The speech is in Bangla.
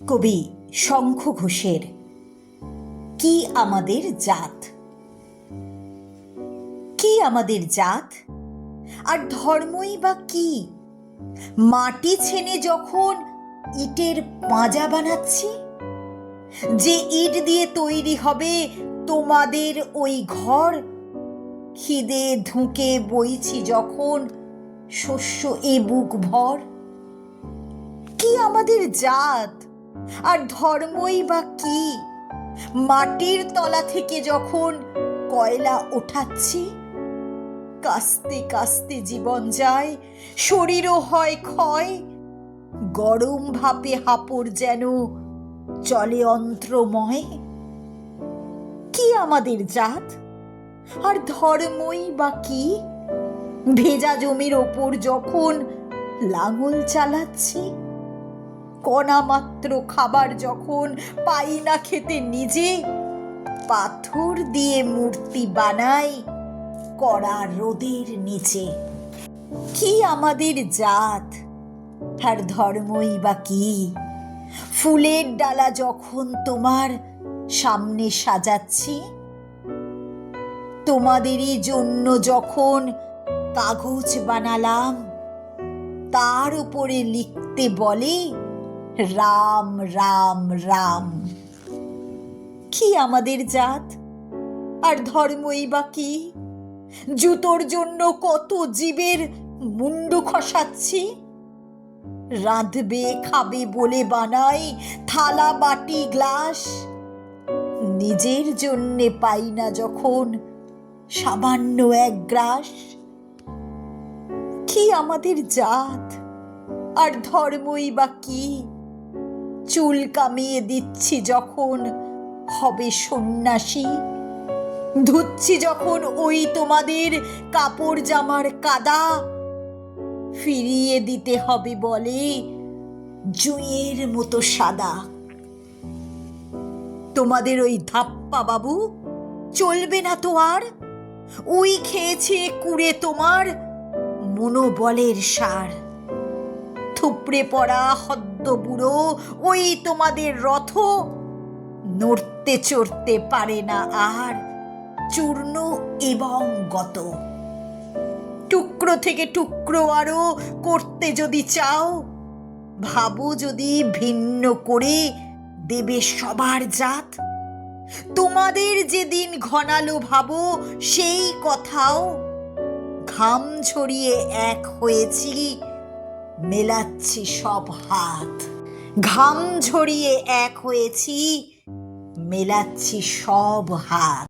কবি শঙ্খ ঘোষের কি আমাদের জাত? কি আমাদের জাত? আর ধর্মই বা কি? মাটি ছেনে যখন ইটের পাঁজা বানাচ্ছি, যে ইট দিয়ে তৈরি হবে তোমাদের ওই ঘর, খিদে ধুঁকে বইছি যখন শস্য এ বুক ভর? কি আমাদের জাত? আর ধর্মই বা কি? মাটির তলা থেকে যখন কয়লা ওঠাচ্ছি, কাস্তে কাস্তে জীবন যায়, শরীরও হয় ক্ষয়, গরম ভাপে হাপড় যেন চলে অন্ত্রময়। কি আমাদের জাত? আর ধর্মই বা কি? ভেজা জমির ওপর যখন লাঙল চালাচ্ছি কণা মাত্র খাবার যখন পাই না খেতে নিজে, পাথর দিয়ে মূর্তি বানাই কড়া রোদের নিচে। কি আমাদের জাত? আর ধর্মই বা কি? ফুলের ডালা যখন তোমার সামনে সাজাচ্ছি, তোমাদেরই জন্য যখন কাগজ বানালাম, তার উপরে লিখতে বলে রাম রাম রাম। কি আমাদের জাত? আর ধর্মই বা কি? জুতোর জন্য কত জীবের মুন্ডু খসাচ্ছি? রাঁধবে, খাবে বলে বানাই থালা, বাটি, গ্লাস। নিজের জন্যে পাই না যখন সামান্য এক গ্রাস। কি আমাদের জাত? আর ধর্মই বা কি? চুল কামিয়ে দিচ্ছি যখন হবে সন্ন্যাসী। ধুচ্ছি যখন ওই তোমাদের কাপড় জামার কাদা। ফিরিয়ে দিতে হবে বলে জুঁয়ের মতো সাদা। তোমাদের ওই ধাপ্পা বাবু, চলবে না তো আর? ওই খেয়েছে কুড়ে তোমার মনোবলের সার। থুপড়ে পড়া হদ্দ বুড়ো ওই তোমাদের রথ? নড়তে চড়তে পারে না আর চূর্ণ এবং গত। টুকরো থেকে টুকরো আরও করতে যদি চাও, ভাবো যদি ভিন্ন করে দেবে সবার জাত। তোমাদের যেদিন ঘনালো ভাবো, সেই কথাও ঘাম ছড়িয়ে এক হয়েছি মেলাচ্ছি সব হাত। ঘাম ঝরিয়ে এক হয়েছি মেলাচ্ছি সব হাত।